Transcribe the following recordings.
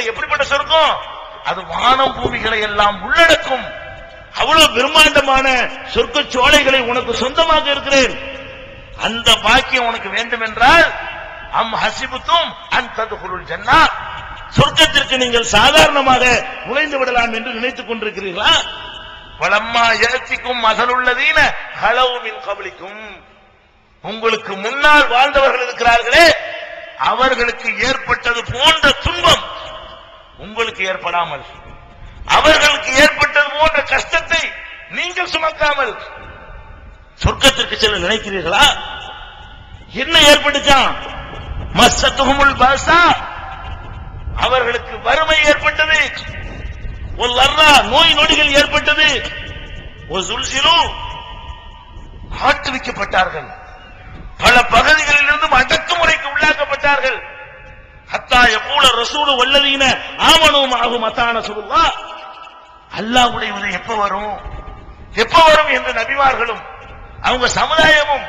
சொர்க்கத்துல எப்படிப்பட்ட சொர்க்கம்? அது வானம் பூமிகளை எல்லாம் உள்ளடக்கும். அவ்வளவு பிரம்மாண்டமான சொர்க்க சோலைகளை உனக்கு சொந்தமாக இருக்கிறேன். அந்த பாக்கியம் உனக்கு வேண்டும் என்றால் அம் ஹசிபுத்தும் அந்த ஜன்னா. சொர்க்கத்திற்கு நீங்கள் சாதாரணமாக நுழைந்து விடலாம் என்று நினைத்துக் கொண்டிருக்கிறீர்களா? வளம்மா இறச்சிக்கும் மகனுள்ளதீன ஹலவுமின் கபலிக்கும். உங்களுக்கு முன்னால் வாழ்ந்தவர்கள் இருக்கிறார்களே அவர்களுக்கு ஏற்பட்டது போன்ற துன்பம். உங்களுக்கு ஏற்படாமல். அவர்களுக்கு ஏற்பட்டது போன்ற கஷ்டத்தை நீங்கள் சுமக்காமல். சொர்க்கத்திற்கு செல்ல நினைக்கிறீர்களா? என்ன ஏற்பட்டுச்சான் மஸ்தத்துகுமுல் பாசா அவர்களுக்கு வறுமை ஏற்பட்டது. ஒரு லர்ரா நோய் நொடிகள் ஏற்பட்டது. ஒரு சுல்சிலு. ஆட்டுவிக்கப்பட்டார்கள். பல பகுதிகளிலிருந்தும் அடக்குமுறைக்கு உள்ளாக்கப்பட்டார்கள். ஹத்தா எப்பூல ரசூடு வல்லதீன ஆமனும் ஆகும் அத்தான சொல்லுவா அல்லாஹ்வுடைய உதவி எப்ப வரும்? எப்ப வரும் என்று நபிமார்களும் அவங்க சமுதாயமும்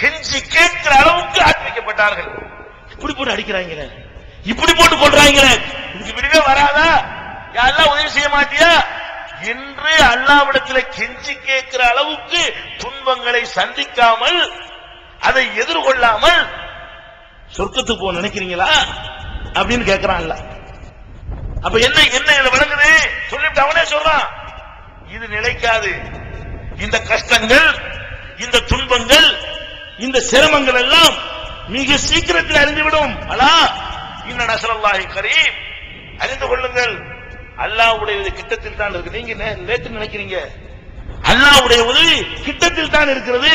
கெஞ்சி கேட்கிற அளவுக்கு ஆக்கிரமிக்கப்பட்டார்கள். இப்படி போட்டு அடிக்கிறாங்களே. இப்படி போட்டு கொள்றாங்களே இதுக்கு பிரிவே வராதா? யாரெல்லாம் உதவி செய்ய மாட்டியா? என்று அல்லாவிடத்தில் கெஞ்சி கேட்கிற அளவுக்கு துன்பங்களை சந்திக்காமல் அதை எதிர்கொள்ளாமல் சொர்க்கத்துக்கு போக நினைக்கிறீங்களா? அப்படின்னு கேட்கிறான்ல அப்ப என்ன என்ன இதுல விளங்குது சொல்லிட்டு அவனே சொல்றான். இது நிலைக்காது. இந்த கஷ்டங்கள் இந்த துன்பங்கள் இந்த சிரமங்கள் எல்லாம் மிக சீக்கிரத்தில் அறிந்துவிடும். அலா இன்ன நசரல்லாஹி கரீம். அறிந்து கொள்ளுங்கள். அல்லாஹ்வுடைய கிட்டத்தில் தான் இருக்கு. நீங்க நேற்று நினைக்கிறீங்க. அல்லாஹ்வுடைய உதவி கிட்டத்தில் தான் இருக்கிறது.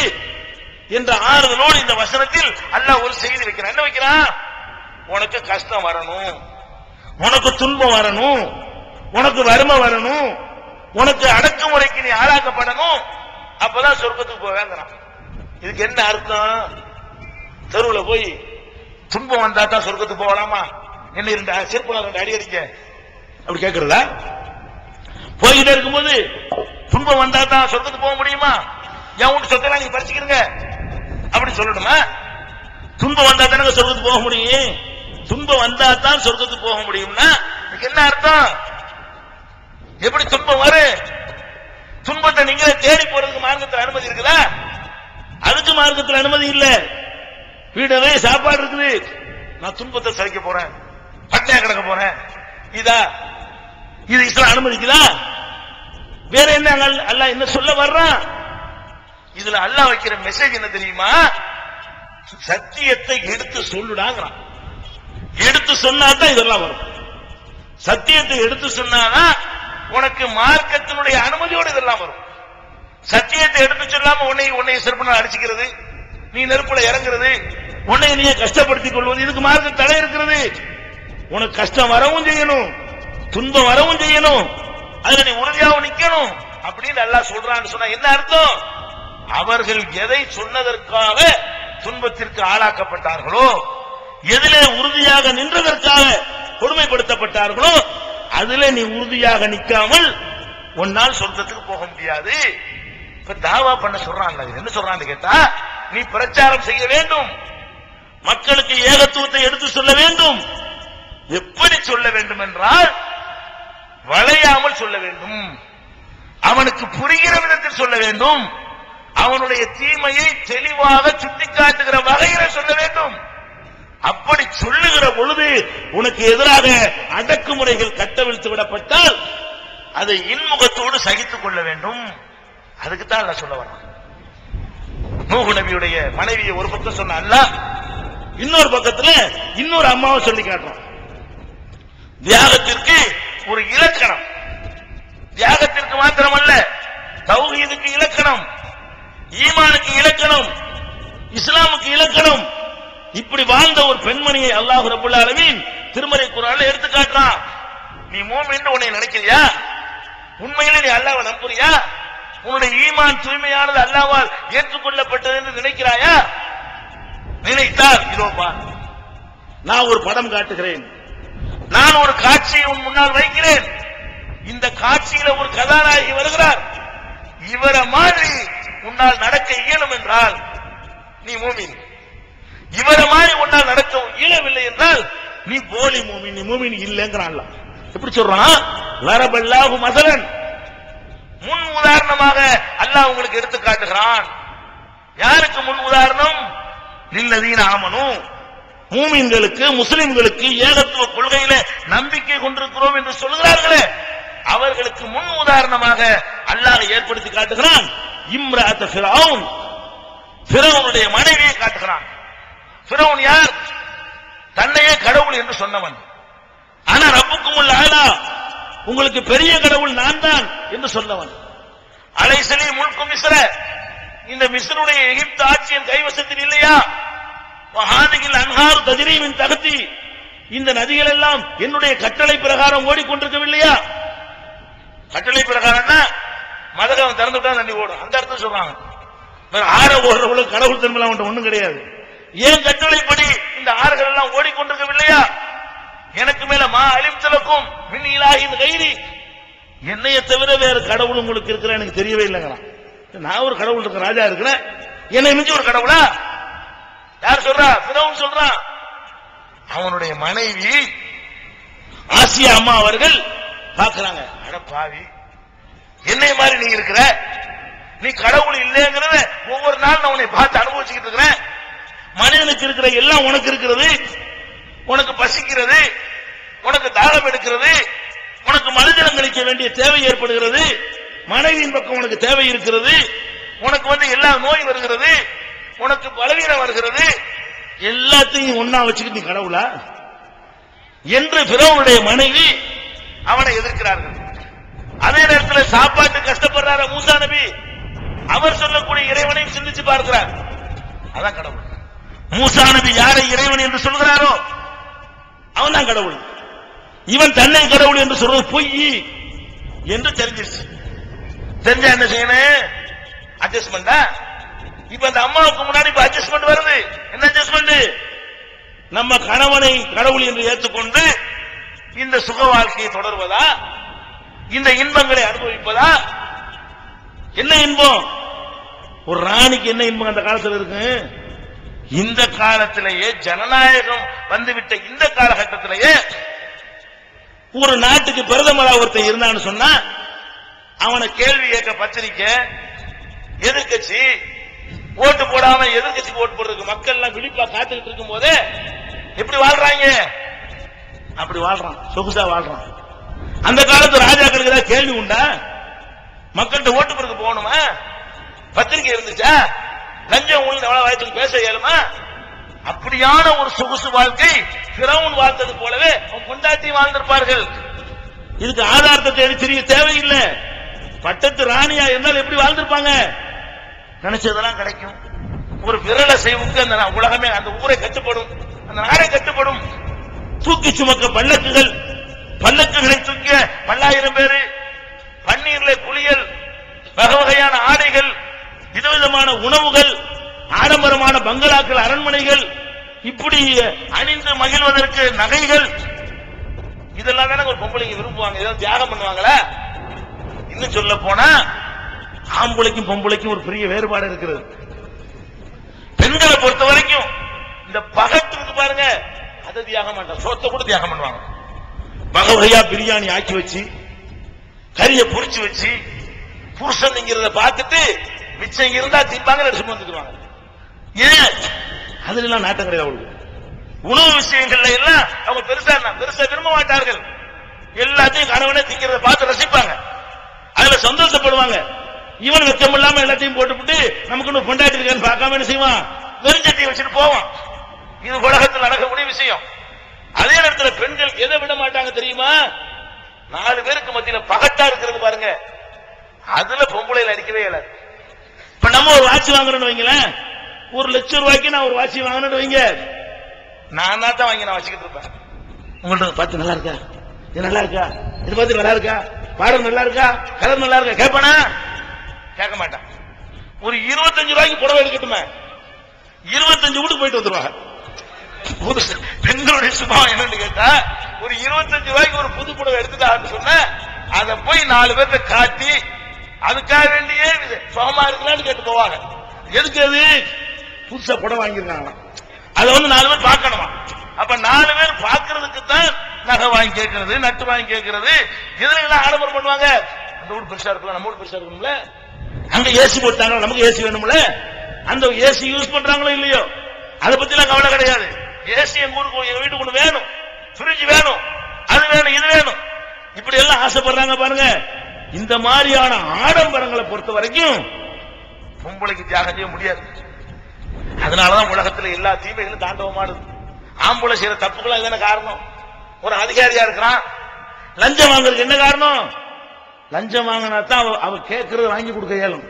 என்ற ஆறுதலோடு இந்த வசனத்தில் அல்லாஹ் ஒரு செய்தி வைக்கிறான். என்ன வைக்கிறான்? உனக்கு கஷ்டம் வரணும். உனக்கு துன்பம் வரணும். உனக்கு வறுமை வரணும். உனக்கு அடக்குமுறைக்கு நீ ஆளாக்கப்படணும். அப்பதான் சொர்க்கத்துக்கு போவேங்கிறான். இதுக்கு என்ன அர்த்தம்? தெருவில் போய் துன்பம் வந்தா தான் சொர்க்கத்துக்கு போகலாமா? என்ன இருந்த செருப்புல ரெண்டு அடி அடிக்க அப்படி கேட்கறதா போய்கிட்டே இருக்கும்போது துன்பம் வந்தா தான் சொர்க்கத்துக்கு போக முடியுமா? என் வீட்டு சொத்தெல்லாம் நீங்க பறிச்சுக்கிறீங்க அப்படி சொல்லணுமா? துன்பம் வந்தா தானே சொர்க்கத்துக்கு போக முடியும். துன்பம் வந்தா தான் சொர்க்கத்துக்கு போக முடியும்னா என்ன அர்த்தம்? எப்படி துன்பம் வரும்? துன்பத்தை நீங்களே தேடி போறதுக்கு மார்க்கத்தில் அனுமதி இருக்குதா? அதுக்கு மார்க்கத்தில் அனுமதி இல்ல. வீடவே சாப்பாடு இருக்குது. நான் துன்பத்தை சகிக்க போறேன். பட்டையா கிடக்க போறேன். இதா இது இஸ்லாம் அனுமதிக்குதா? வேற என்ன அல்ல என்ன சொல்ல வர்றான்? இதுல அல்லாஹ் வைக்கிற மெசேஜ் என்ன தெரியுமா? சத்தியத்தை எடுத்து சொல்லுடாங்கிறான். எடுத்து சொன்னாதான் இதெல்லாம் வரும். சத்தியத்தை எடுத்து சொன்னாதான் உனக்கு மார்க்கத்தினுடைய அனுமதியோடு இதெல்லாம் வரும். சத்தியத்தை எடுத்து சொல்லாம உன்னை உன்னை செருப்பு அடிச்சுக்கிறது நீ நெருப்புல இறங்குறது உன்னை நீ கஷ்டப்படுத்திக் கொள்வது இதுக்கு மார்க்க தடை இருக்கிறது. உனக்கு கஷ்டம் வரவும் செய்யணும் துன்பம் வரவும் செய்யணும் அதுல நீ உறுதியாகவும் நிக்கணும் அப்படின்னு நல்லா சொல்றான்னு சொன்னா என்ன அர்த்தம்? அவர்கள் எதை சொன்னதற்காக துன்பத்திற்கு ஆளாக்கப்பட்டார்களோ எதிலே உறுதியாக நின்றதற்காக கொடுமைப்படுத்தப்பட்டார்களோ அதுல நீ உறுதியாக நிக்காமல் உன்னால் சொர்க்கத்துக்கு போக முடியாது. இப்ப தாவா பண்ண சொல்றான் என்ன சொல்றான்னு கேட்டா நீ பிரச்சாரம் செய்ய வேண்டும். மக்களுக்கு ஏகத்துவத்தை எடுத்து சொல்ல வேண்டும். எப்படி சொல்ல வேண்டும் என்றால் வளையாமல் சொல்ல வேண்டும். அவனுக்கு புரிகிற விதத்தில் சொல்ல வேண்டும். அவனுடைய தீமையை தெளிவாக சுட்டிக்காட்டுகிற வகையில சொல்ல வேண்டும். அப்படி சொல்லுகிற பொழுது உனக்கு எதிராக அடக்குமுறைகள் கட்டவிழ்த்து விடப்பட்டால் அதை இன்முகத்தோடு சகித்துக் கொள்ள வேண்டும். அதுக்கு தான் சொல்ல வரேன் நூகு நபியுடைய மனைவியை ஒரு பக்கம் சொன்ன அல்லாஹ் இன்னொரு பக்கத்துல இன்னொரு அம்மாவை சொல்லி காட்டுறான். தியாகத்திற்கு ஒரு இலக்கணம். தியாகத்திற்கு மாத்திரமல்ல தௌஹீதுக்கு இலக்கணம். ஈமானுக்கு இலக்கணம் இஸ்லாமுக்கு இலக்கணம். இப்படி வாழ்ந்த ஒரு பெண்மணியை அல்லாஹ் ரபுல் ஆலமீன் திருமறை குரான்ல எடுத்து காட்டுறான் நீ மூமின்னு உன்னை நினைக்கிறியா உண்மையிலே நீ அல்லாவை நம்புறியா? உன்னுடைய ஈமான் தூய்மையானது அல்லாஹ்வால் ஏற்றுக்கொள்ளப்பட்டது என்று நினைக்கிறாயா? நினைத்தால் இதோப்பா நான் ஒரு படம் காட்டுகிறேன். நான் ஒரு காட்சியை உன் முன்னால் வைக்கிறேன். இந்த காட்சியில ஒரு கதாநாயகி வருகிறார். இவரை மாதிரி உன்னால் நடக்க இயலும் என்றால் நீ மூமின். இவரை மாதிரி உன்னால் நடக்க இயலவில்லை என்றால் நீ போலி மூமின் நீ மூமின் இல்லைங்கிறான்ல எப்படி சொல்றான்? லரபல்லாஹு மசலன் முன் உதாரணமாக அல்லாஹ் உங்களுக்கு எடுத்து காட்டுகிறான். யாருக்கு முன் உதாரணம்? நில்லதீன ஆமனும் மூமின்களுக்கு முஸ்லிம்களுக்கு ஏகத்துவ கொள்கையில நம்பிக்கை கொண்டிருக்கிறோம் என்று சொல்கிறார்களே அவர்களுக்கு முன் உதாரணமாக அல்லாஹ் ஏற்படுத்தி காட்டுகிறான். இம்ராத்த ஃபிரௌன். ஃபிரௌனுடைய மனைவியை காட்டுகிறான். ஃபிரௌன் யார்? தன்னையே கடவுள் என்று சொன்னவன். ஆனா ரப்புக்கும் ஆளா உங்களுக்கு பெரிய கடவுள் நான் தான் என்று சொன்னவன் அலைசலி முழுக்கும் மிஸ்ர. இந்த மிஸ்ருடைய எகிப்து ஆட்சியின் கைவசத்தில் இல்லையா? வஹாதிகில் அன்ஹார் தஜ்ரீமின் தகத்தி இந்த நதிகள் எல்லாம் என்னுடைய கட்டளை பிரகாரம் ஓடிக்கொண்டிருக்கவில்லையா? கட்டளை பிரகாரம்னா மதகம் திறந்து விட்டா தண்ணி ஓடும். அந்த அர்த்தம் சொல்றாங்க. வேற ஆற ஓடுறவங்களுக்கு கடவுள் தன்மை அவன் ஒண்ணும் கிடையாது. ஏன் கட்டளைப்படி இந்த ஆறுகள் எல்லாம் ஓடிக்கொண்டிருக்கவில்லையா? எனக்கு மேல மா அலிம்தலக்கும் மின் இலாஹின் கைரி என்னைய தவிர வேற கடவுள் உங்களுக்கு இருக்கிற எனக்கு தெரியவே இல்லைங்கிறான் நான் ஒரு கடவுள் இருக்க ராஜா இருக்கிறேன். என்னை மிஞ்சி ஒரு கடவுளா? யார் சொல்றா? பிறவும் சொல்றான் அவனுடைய மனைவி ஆசியா அம்மா அவர்கள் பாக்குறாங்க அட பாவி. என்னை மாதிரி நீ இருக்கிற? நீ கடவுள் இல்லைங்கிறத ஒவ்வொரு நாள் நான் உன்னை பார்த்து அனுபவிச்சுக்கிட்டு இருக்கிறேன். மனிதனுக்கு இருக்கிற எல்லாம் உனக்கு இருக்கிறது. உனக்கு பசிக்கிறது. உனக்கு தாகம் எடுக்கிறது. உனக்கு மனிதனம் கழிக்க வேண்டிய தேவை ஏற்படுகிறது. மனைவியின் பக்கம் உனக்கு தேவை இருக்கிறது. உனக்கு வந்து எல்லா நோய் வருகிறது. உனக்கு பலவீனம் வருகிறது. எல்லாத்தையும் ஒன்னா வச்சுக்கிட்டு நீ கடவுளா? என்று பிறவனுடைய மனைவி அவனை எதிர்க்கிறார்கள். அதே நேரத்தில் சாப்பாட்டு கஷ்டப்படுறாரு மூசா நபி. அவர் சொல்லக்கூடிய இறைவனையும் சிந்திச்சு பார்க்கிறார். அதான் கடவுள். மூசா நபி யாரை இறைவன் என்று சொல்கிறாரோ அவன் தான் கடவுள். இவன் தன்னை கடவுள் என்று சொல்றது பொய் என்று தெரிஞ்சிருச்சு. தெரிஞ்சா என்ன செய்யணும்? அட்ஜஸ்ட்மெண்டா இப்ப அந்த அம்மாவுக்கு முன்னாடி இப்ப அட்ஜஸ்ட்மெண்ட் வருது. என்ன அட்ஜஸ்ட்மெண்ட் நம்ம கணவனை கடவுள் என்று ஏற்றுக்கொண்டு இந்த சுக வாழ்க்கையை தொடர்வதா? இந்த இன்பங்களை அனுபவிப்பதா? என்ன இன்பம்? ஒரு ராணிக்கு என்ன இன்பம் அந்த காலத்தில் இருக்கு? இந்த காலத்திலேயே ஜனநாயகம் வந்துவிட்ட இந்த காலகட்டத்திலேயே ஒரு நாட்டுக்கு பிரதமரா ஒருத்தன் இருந்தான்னு சொன்னா அவனை கேள்வி கேட்க பத்திரிக்கை எதிர்க்கட்சி ஓட்டு போடாம எதிர்கட்சி ஓட்டு போடுறதுக்கு மக்கள் எல்லாம் விழிப்பா காத்துக்கிட்டு இருக்கும் போதே எப்படி வாழ்றாங்க. அப்படி வாழ்றான் சொகுசா வாழ்றான். அந்த காலத்து ராஜாக்களுக்கு ஏதாவது கேள்வி உண்டா? மக்கள்கிட்ட ஓட்டு போகணுமா? பத்திரிக்கை இருந்துச்சா? லஞ்சம் ஊழல் எவ்வளவு வயசுக்கு பேச இயலுமா? அப்படியான ஒரு சொகுசு வாழ்க்கை பிறவுன் வாழ்ந்தது போலவே கொண்டாட்டி வாழ்ந்திருப்பார்கள். இதுக்கு ஆதாரத்தை தேடி தெரிய தேவையில்லை. பட்டத்து ராணியா இருந்தால் எப்படி வாழ்ந்திருப்பாங்க? நினைச்சதெல்லாம் கிடைக்கும். ஒரு விரல செய்வுக்கு அந்த உலகமே அந்த ஊரை கட்டுப்படும். அந்த நாடே கட்டுப்படும். தூக்கி சுமக்க பல்லக்குகள் பல்லக்குகளை தூக்கிய பல்லாயிரம் பேரு பன்னீர்ல குளியல் வகை வகையான ஆடைகள் விதவிதமான உணவுகள் ஆடம்பரமான பங்களாக்கள் அரண்மனைகள் இப்படி அணிந்து மகிழ்வதற்கு நகைகள். இதெல்லாம் தானே ஒரு பொம்பளைங்க விரும்புவாங்க. ஏதாவது தியாகம் பண்ணுவாங்களா? இன்னும் சொல்ல போனா ஆம்பளைக்கும் பொம்பளைக்கும் ஒரு பெரிய வேறுபாடு இருக்கிறது. பெண்களை பொறுத்த வரைக்கும் இந்த பகத்துக்கு பாருங்க அதை தியாகம் மாட்டாங்க சோத்தை கூட தியாகம் பண்ணுவாங்க. வகை வகையா பிரியாணி ஆக்கி வச்சு கறியை பொரிச்சு வச்சு புருஷன்ங்கிறத பார்த்துட்டு மிச்சம் இருந்தா திப்பாங்க எடுத்து வந்துக்குவாங்க ஏன்? அதுல எல்லாம் நாட்டம் கிடையாது அவங்களுக்கு. உணவு விஷயங்கள்ல எல்லாம் அவங்க பெருசா பெருசா விரும்ப மாட்டார்கள். எல்லாத்தையும் கணவனே திங்கிறத பார்த்து ரசிப்பாங்க. அதுல சந்தோஷப்படுவாங்க. இவன் வெச்சம் இல்லாம எல்லாத்தையும் போட்டுவிட்டு நமக்கு இன்னும் பொண்டாட்டி இருக்கான்னு பார்க்காம என்ன செய்வான்? வெறுஞ்சட்டியை வச்சுட்டு போவான். இது உலகத்தில் நடக்கக்கூடிய விஷயம். அதே நேரத்துல பெண்கள் தெரியுமா? நாலு பேருக்கு மத்தியில பகட்டா இருக்கிறது பாருங்க. அதுல பொம்பளையில அடிக்கவே இயலாது இப்ப நம்ம ஒரு வாட்ச் வாங்குறோம்னு வைங்களேன். ஒரு லட்சம் ரூபாய்க்கு நான் ஒரு வாட்ச் வாங்கணும்னு வைங்க. நான் தான் வாங்கி நான் வச்சுக்கிட்டு இருப்பேன். உங்கள்ட்ட பார்த்து நல்லா இருக்கா? இது நல்லா இருக்கா? இது பார்த்து நல்லா இருக்கா? பாடம் நல்லா இருக்கா? கலர் நல்லா இருக்கா? கேட்பானா? கேட்க மாட்டான். ஒரு இருபத்தஞ்சு ரூபாய்க்கு புடவை எடுக்கட்டுமே. இருபத்தஞ்சு வீட்டுக்கு போயிட்டு வந்துருவாங்க. பெண்களுடைய சுபாவம் என்னன்னு கேட்டா ஒரு இருபத்தஞ்சு ரூபாய்க்கு ஒரு புது புடவை எடுத்துட்டான்னு சொன்ன அதை போய் நாலு பேர்த்த காட்டி அதுக்காக வேண்டியே இது சுகமா இருக்கலாம்னு கேட்டு போவாங்க. எதுக்கு அது? புதுசா புடவை வாங்கியிருக்காங்க அதை வந்து நாலு பேர் பார்க்கணுமா? அப்ப நாலு பேர் பார்க்கறதுக்கு தான் நகை வாங்கி கேட்கறது நட்டு வாங்கி கேட்கறது. இதுல எல்லாம் ஆடம்பரம் பண்ணுவாங்க? அந்த வீடு பெருசா இருக்கலாம் நம்ம ஊர் பெருசா இருக்கணும்ல அங்க ஏசி போட்டாங்க நமக்கு ஏசி வேணும்ல? அந்த ஏசி யூஸ் பண்றாங்களோ இல்லையோ? அதை பத்தி எல்லாம் கவலை கிடையாது. ஏசி எங்க ஊருக்கு எங்க வீட்டுக்கு ஒண்ணு வேணும். ஃப்ரிட்ஜ் வேணும் அது வேணும் இது வேணும். இப்படி எல்லாம் ஆசைப்படுறாங்க பாருங்க. இந்த மாதிரியான ஆடம்பரங்களை பொறுத்த வரைக்கும் பொம்பளைக்கு தியாகம் செய்ய முடியாது. அதனாலதான் உலகத்துல எல்லா தீமைகளும் தாண்டவமானது ஆம்பளை செய்யற தப்புகள் என்ன காரணம்? ஒரு அதிகாரியா இருக்கிறான். லஞ்சம் வாங்குறதுக்கு என்ன காரணம்? லஞ்சம் வாங்கினா தான் அவ கேட்கறது வாங்கி கொடுக்க இயலும்.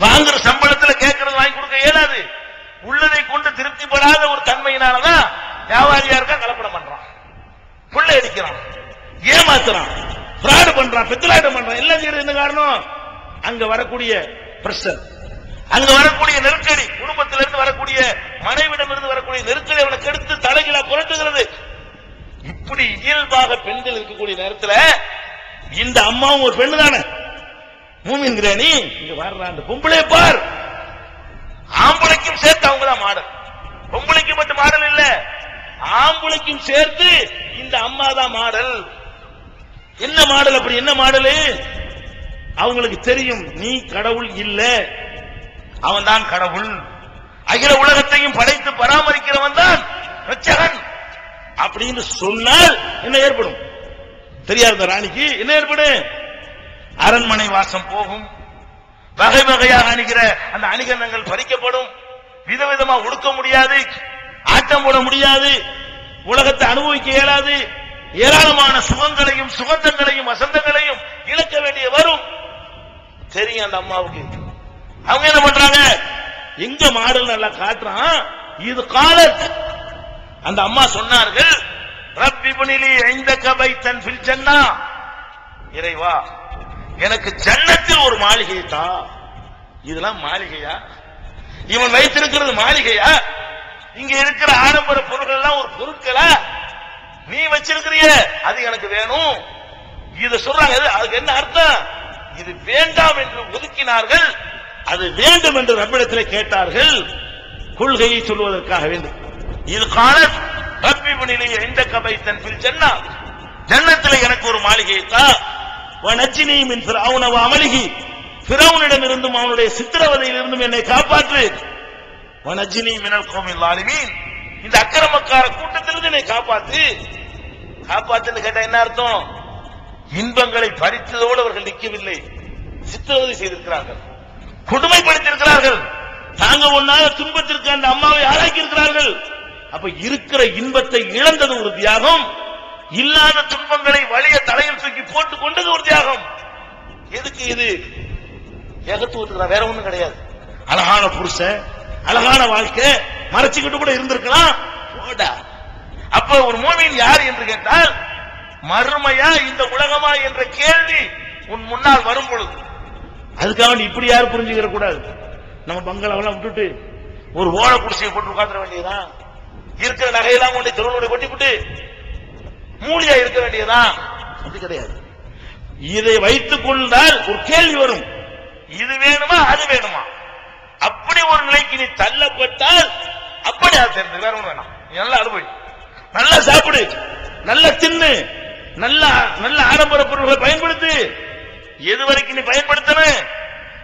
வாங்குற சம்பளத்துல கேட்கறது வாங்கி காரணம் எல்லாம் செய்யறது என்ன காரணம்? அங்க வரக்கூடிய பிரஷர். அங்க வரக்கூடிய நெருக்கடி. குடும்பத்திலிருந்து வரக்கூடிய மனைவிடமிருந்து வரக்கூடிய நெருக்கடி அவனை கெடுத்து தலைகளா புரட்டுகிறது. இப்படி இயல்பாக பெண்கள் இருக்கக்கூடிய நேரத்தில் இந்த அம்மாவும் ஒரு பெண்ணு தானே மூமின்கிற நீ இங்க வர்ற அந்த பொம்பளை பார். ஆம்பளைக்கும் சேர்த்து அவங்க தான் மாடல். பொம்பளைக்கு மட்டும் மாடல் இல்ல ஆம்பளைக்கும் சேர்த்து இந்த அம்மா தான் மாடல். என்ன மாடல் அப்படி என்ன மாடலு? அவங்களுக்கு தெரியும் நீ கடவுள் இல்ல. அவன் தான் கடவுள். அகில உலகத்தையும் படைத்து பராமரிக்கிறவன் தான் ரட்சகன் அப்படின்னு சொன்னால் என்ன ஏற்படும்? தெரியாத ராணிக்கு என்ன ஏற்படும்? அரண்மனை வாசம் போகும். வகை வகையாக அணிகிற அந்த அணிகரணங்கள் பறிக்கப்படும். விதவிதமா உடுக்க முடியாது. ஆட்டம் போட முடியாது. உலகத்தை அனுபவிக்க இயலாது. ஏராளமான சுகங்களையும் சுகந்தங்களையும் வசந்தங்களையும் இழக்க வேண்டிய வரும். தெரியும் அந்த அம்மாவுக்கு. அவங்க என்ன பண்றாங்க? எங்க மாடல் நல்லா காட்டுறான். இது காலத் அந்த அம்மா சொன்னார்கள் ரப்பி புனிலி கபை தன் பில் சென்னா இறைவா எனக்கு ஜன்னத்தில் ஒரு மாளிகை தா. இதெல்லாம் மாளிகையா? இவன் வைத்திருக்கிறது மாளிகையா? இங்க இருக்கிற ஆடம்பர பொருட்கள் எல்லாம் ஒரு பொருட்களா? நீ வச்சிருக்கிறிய அது எனக்கு வேணும். இது சொல்றாங்க அதுக்கு என்ன அர்த்தம்? இது வேண்டாம் என்று ஒதுக்கினார்கள். அது வேண்டும் என்று ரப்பிடத்தில் கேட்டார்கள். கொள்கையை சொல்வதற்காக வேண்டும். இது கால ரப்பி நிலை எந்த கபை தன் பில் சென்னா ஜன்னத்தில் எனக்கு ஒரு மாளிகையை தா வனச்சினி என் பிராவுனவ அமலிகி ஃபிரௌனிடம் இருந்தும் அவனுடைய சித்திரவதையில் இருந்தும் என்னை காப்பாற்று. வனஜினி மினல் கோமில் ஆலிமீன் இந்த அக்கிரமக்கார கூட்டத்திலிருந்து என்னை காப்பாத்து. காப்பாத்துன்னு கேட்டா என்ன அர்த்தம்? இன்பங்களை பறித்ததோடு அவர்கள் நிற்கவில்லை. சித்திரவதை செய்திருக்கிறார்கள். கொடுமைப்படுத்தியிருக்கிறார்கள். தாங்க ஒன்னாக துன்பத்திற்கு அந்த அம்மாவை ஆளாக்கி இருக்கிறார்கள் அப்ப இருக்கிற இன்பத்தை இழந்தது ஒரு தியாகம். இல்லாத துன்பங்களை வழிய தலையில் தூக்கி போட்டுக் கொண்டது ஒரு தியாகம். எதுக்கு இது? ஏகத்துவத்துக்கு வேற ஒண்ணும் கிடையாது. அழகான புருஷன் அழகான வாழ்க்கை. மறைச்சுக்கிட்டு கூட இருந்திருக்கலாம். போடா. அப்ப ஒரு மோமின் யார் என்று கேட்டால் மறுமையா இந்த உலகமா? என்ற கேள்வி உன் முன்னால் வரும் பொழுது. அதுக்காக நீ இப்படி யாரும் புரிஞ்சுக்கிற கூடாது. நம்ம பங்களாவெல்லாம் விட்டுட்டு ஒரு ஓலை குடிசையை போட்டு உட்காந்துட வேண்டியதுதான். இருக்கிற நகையெல்லாம் கொண்டு திருவள்ளுடைய கொட்டிவிட்டு மூலியா இருக்க வேண்டியதுதான். அது கிடையாது. இதை வைத்துக் கொண்டால் ஒரு கேள்வி வரும். இது வேணுமா? அது வேணுமா? அப்படி ஒரு நிலைக்கு நீ தள்ளப்பட்டால் அப்படி அது வேற ஒண்ணு வேணாம் நல்லா அனுபவி நல்லா சாப்பிடு. நல்லா தின்னு. நல்ல நல்ல ஆடம்பர பொருட்களை பயன்படுத்து. எது வரைக்கும் நீ பயன்படுத்தணும்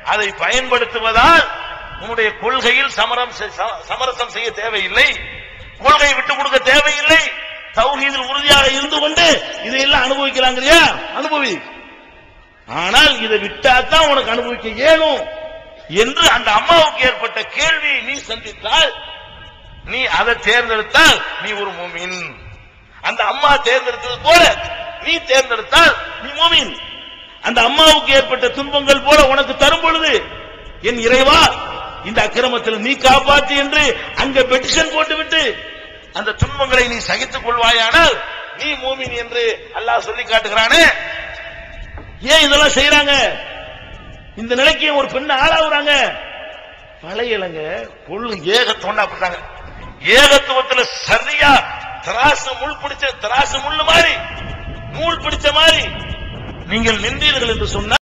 அதை பயன்படுத்துவதால் உன்னுடைய கொள்கையில் சமரம் ச- சமரசம் செய்ய தேவையில்லை. கொள்கையை விட்டுக் கொடுக்க தேவையில்லை. தௌஹீதில் உறுதியாக இருந்து கொண்டு இதையெல்லாம் அனுபவிக்கலாங்கிறியா? அனுபவி. ஆனால் இதை விட்டாதான் உனக்கு அனுபவிக்க ஏனும் என்று அந்த அம்மாவுக்கு ஏற்பட்ட கேள்வியை நீ சந்தித்தால் நீ அதை தேர்ந்தெடுத்தால் நீ ஒரு மோமின். அந்த அம்மா தேர்ந்தெடுத்தது போல நீ தேர்ந்தெடுத்தால் நீ மூமின். அந்த அம்மாவுக்கு ஏற்பட்ட துன்பங்கள் போல உனக்கு தரும் பொழுது என் இறைவா இந்த அக்கிரமத்தில் நீ காப்பாற்று என்று அங்க பெட்டிஷன் போட்டுவிட்டு அந்த துன்பங்களை நீ சகித்துக் கொள்வாயானால் நீ மூமின் என்று அல்லாஹ் சொல்லி காட்டுகிறானே. ஏன் இதெல்லாம் செய்யறாங்க இந்த நிலைக்கு ஒரு பெண்ணை ஆளாவுறாங்க பழையலங்க பொருள் ஏகத்தோண்டா தோண்டாப்பட்டாங்க ஏகத்துவத்துல சரியா திராசு முள் பிடிச்ச திராசு முள்ளு மாதிரி நூல் பிடிச்ச மாதிரி. நீங்கள் நின்றீர்கள் என்று சொன்னால்